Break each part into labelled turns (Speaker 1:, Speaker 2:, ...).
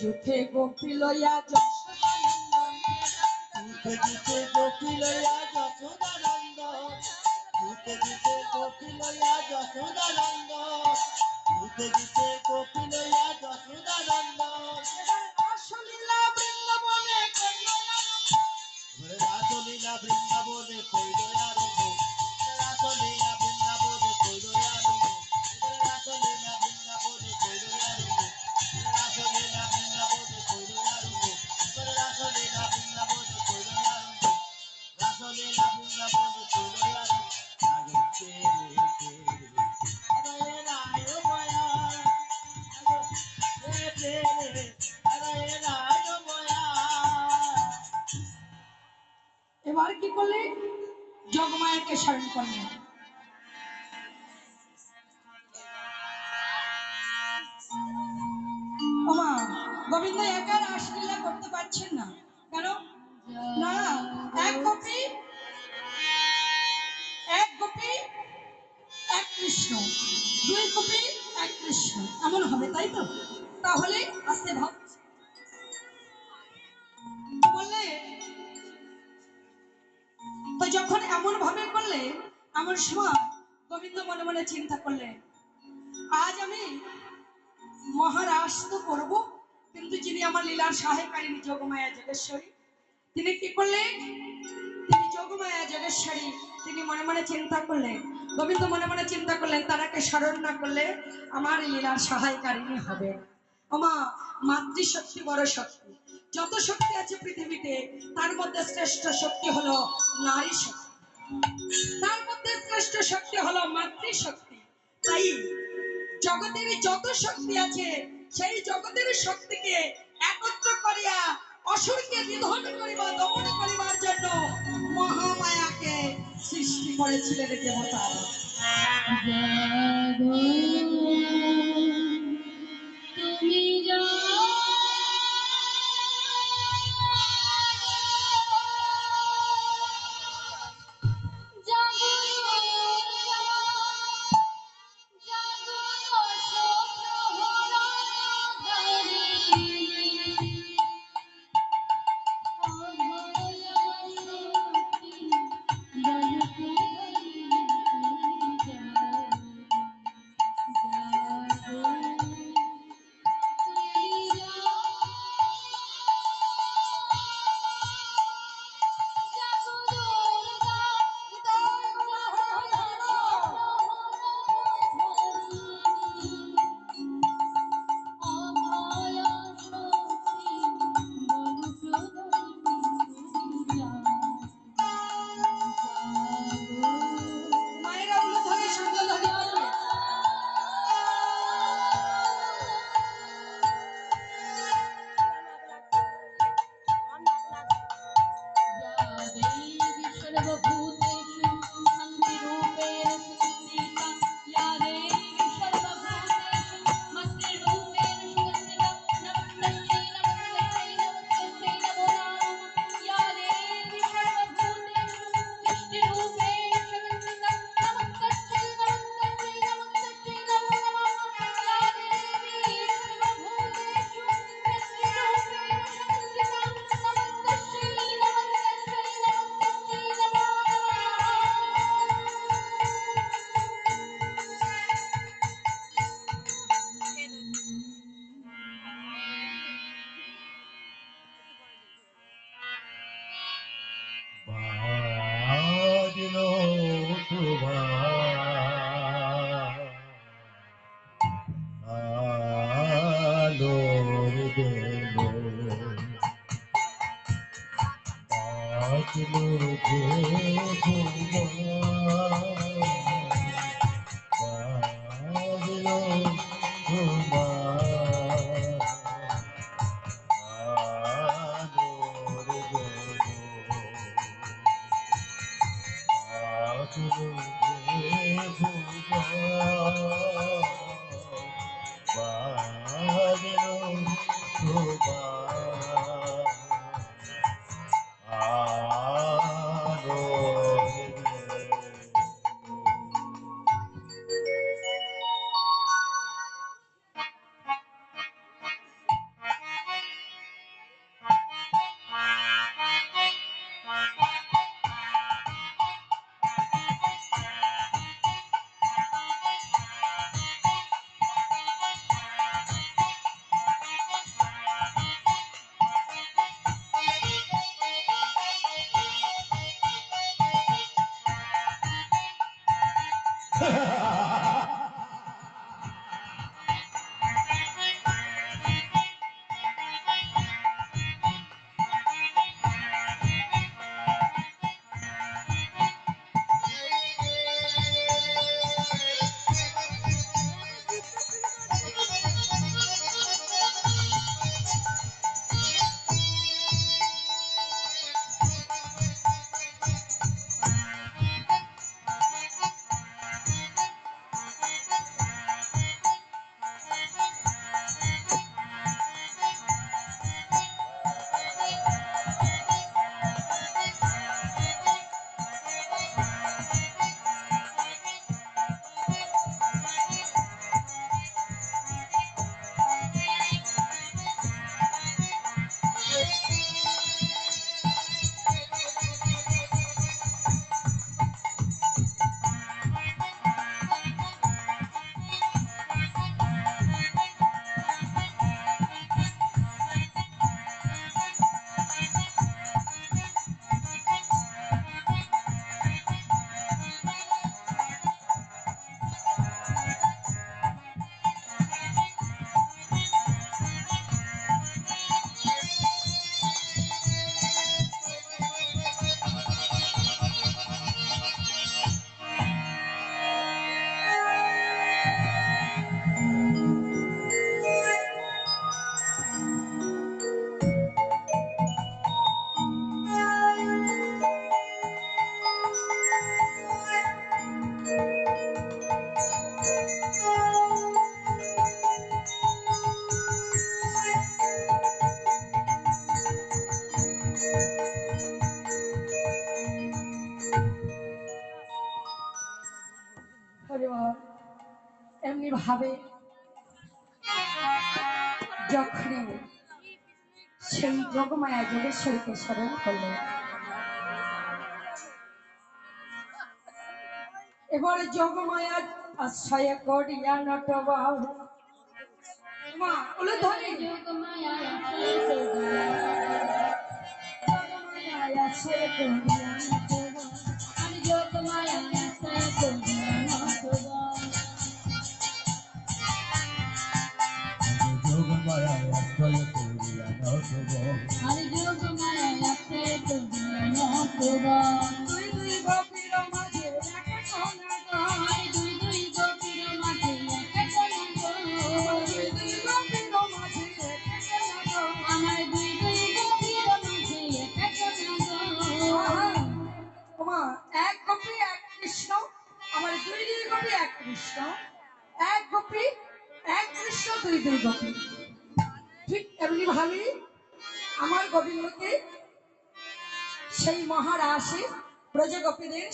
Speaker 1: যুথে গোপী লইয়া যশোদানন্দন
Speaker 2: দুধে দিতে গোপী লইয়া যশোদানন্দ দুধে দিতে গোপী লইয়া যশোদানন্দ দুধে দিতে গোপী
Speaker 1: ওমা গোবিন্দ একা রাসলীলা করতে পারছেন না। কেন? না, এক গোপী এক গোপী, এক কৃষ্ণ। দুই গোপী, এক কৃষ্ণ। এমন হবে, তাই তো? তাহলে আসতে ভাব। বললে, তো যখন এমন ভাবে করলে, এমন সময় গোবিন্দ মনে মনে চিন্তা করলে, আজ আমি মহারাজ তো করব, কিন্তু যিনি আমার লীলার সহায়কারিণী যোগমায়া যোগেশ্বরী, তিনি কি করলেন? তিনি যোগমায়া যোগেশ্বরী, তিনি মনে মনে চিন্তা করলেন, গোবিন্দ মনে মনে চিন্তা করলেন, তারাকে স্মরণ না করলে আমার লীলার সহায়কারিণী হবে। ওমা, মাতৃশক্তি বড় শক্তি। যত শক্তি আছে পৃথিবীতে, তার মধ্যে শ্রেষ্ঠ শক্তি হলো নারী শক্তি। তার মধ্যে শ্রেষ্ঠ শক্তি হলো মাতৃশক্তি। তাই জগতের যত শক্তি আছে, সেই জগতের শক্তিকে একত্র করিয়া অসুরকে নিধন করিবা, দমন করিবার জন্য মহামায়াকে সৃষ্টি করেছিলেন দেবতা।
Speaker 3: ভাবে যখনই সেই যোগমায়া যোগেশ্বরীকে স্মরণ করলেন এবারে যোগমায়া আশ্রয় করিয়া নটবাব মা, ওলে ধরে।
Speaker 1: যোগমায়া আশ্রয় করিয়া
Speaker 3: যোগমায়া আশ্রয় করিয়া।
Speaker 1: আমি যোগমায়া আশ্রয় করিয়া
Speaker 3: গোপী এক দুই দুই ঠিক ভাবি আমার গোবিন্দকে সেই মহারাশে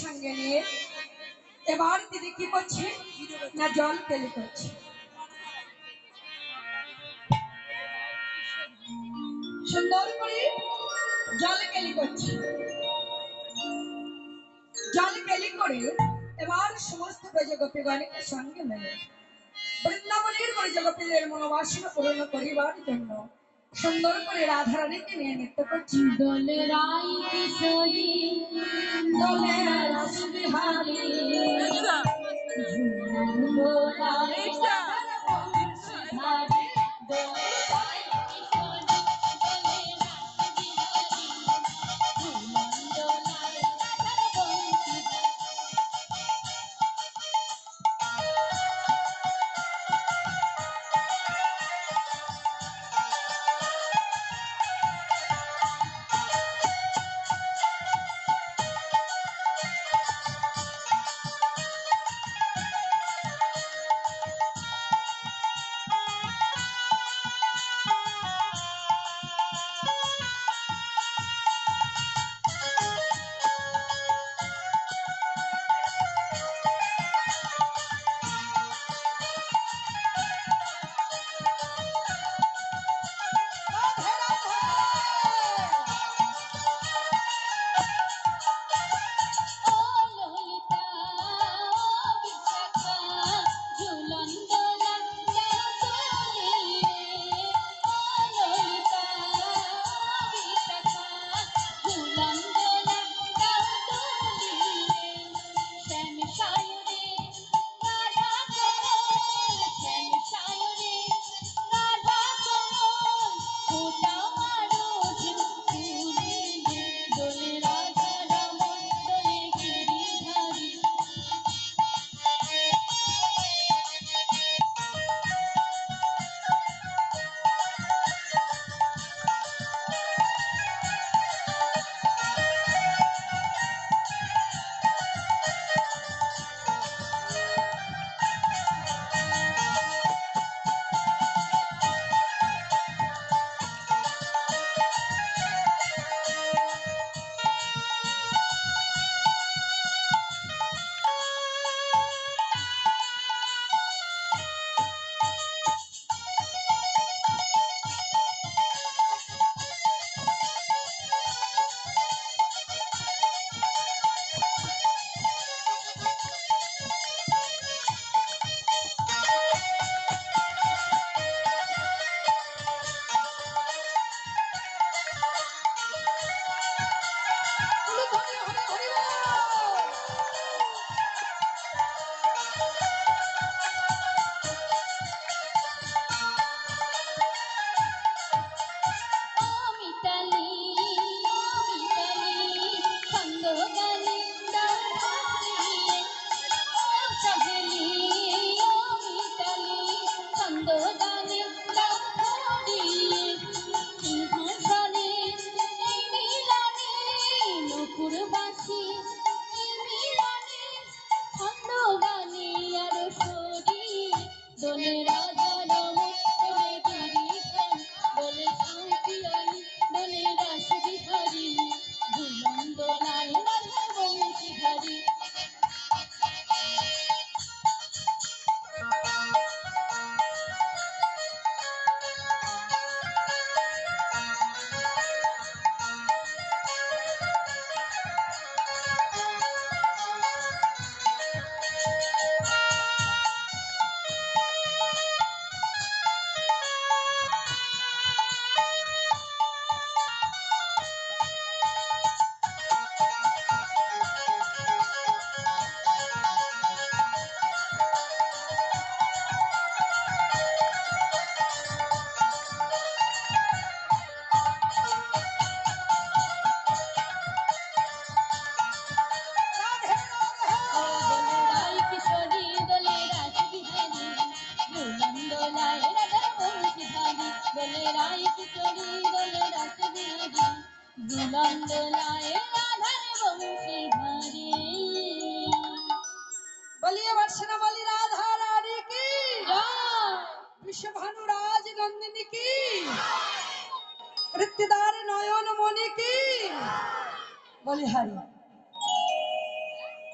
Speaker 3: সঙ্গে নিয়ে এবার তিনি কি করছে? না জল পেলি করছে। সুন্দর করে জল কেলি করছে। জল কেলি করে এবার সমস্ত ব্রজগোপীগণের সঙ্গে মেলে। বৃন্দাবনের ব্রজগোপীদের মনোবাসনা পূরণ করিবার জন্য সুন্দর করে রাধারানীকে নিয়ে নৃত্য করছি।
Speaker 1: দোলে রাই কিশোরী
Speaker 3: দোলে রস বিহারী।
Speaker 1: ঝুমর দোলায়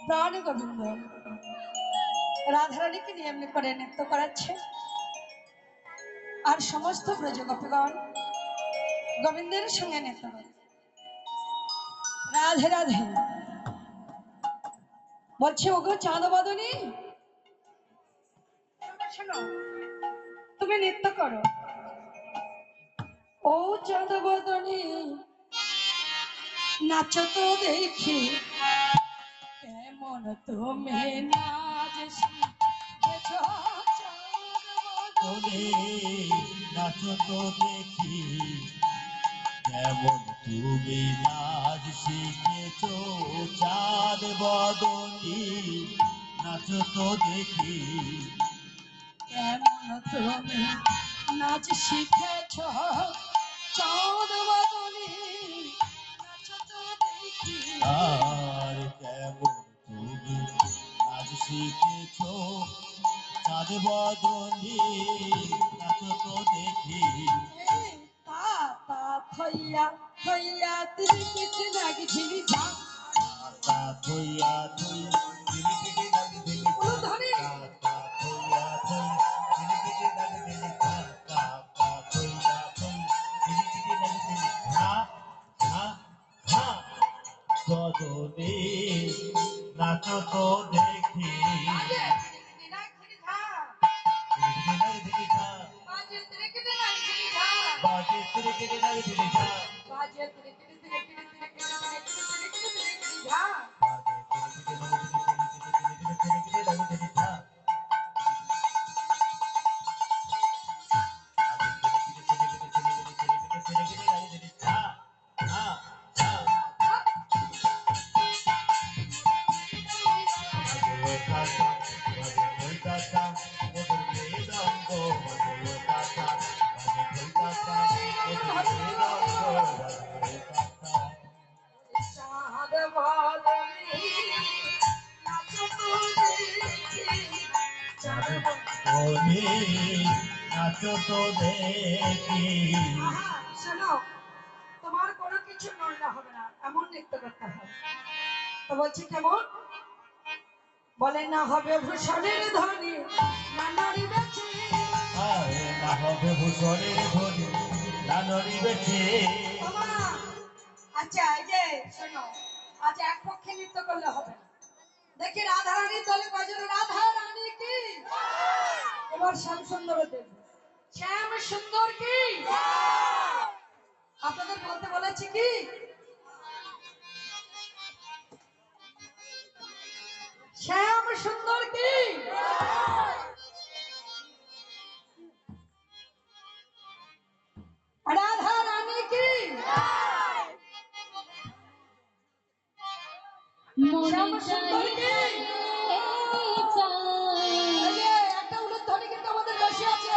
Speaker 3: প্রাণ গোবিন্দ রাধারানীকে নিয়ে এমনি করে নৃত্য করাচ্ছে। আর সমস্ত ব্রজ গোপীগণ গোবিন্দের সঙ্গে নৃত্য করে রাধে রাধে। বলছে, ওগো চাঁদ শোনো তুমি নৃত্য করো। ও চাঁদ বদনী নাচো তো দেখি। কেমন তুমি নাচ শিখেছ চাঁদ বদনী।
Speaker 2: নাচো তো দেখি কেমন তুমি নাচ শিখেছো চাঁদ বদনি নাচো তো দেখি
Speaker 3: কেমন তুমি নাচ শিখেছ চাঁদ বদনী নাচো তো দেখি।
Speaker 2: শিখেছো চাঁদ বদনি নাচো তো দেখি।
Speaker 3: তা তা থইয়া থইয়া
Speaker 2: থইয়া
Speaker 3: ধরে।
Speaker 2: থইয়া থইয়া হা হা হা নাচো তো দেখি।
Speaker 3: here. বাদনী নাচো তো দেখি। শোনো তোমার কোনো কিছু নড়লে হবে না এমন নৃত্য করতে হবে তো বলছি কেমন? বলে না হবে ভূষণের ধ্বনি না নারী বেছে
Speaker 2: না হবে ভূষণের ধ্বনি লালরি বেছে
Speaker 3: আচ্ছা এই যে শোনো আজ এক পক্ষে নৃত্য করলে হবে না। দেখি রাধা রানী দলে কজন? রাধা রানী কি? এবার শ্যাম সুন্দর শ্যাম সুন্দর কি? আপনাদের বলতে বলেছি কি? শ্যাম সুন্দর কি? রাধা রানী কি?
Speaker 1: মনে আমাদের
Speaker 3: কাছে
Speaker 1: আছে।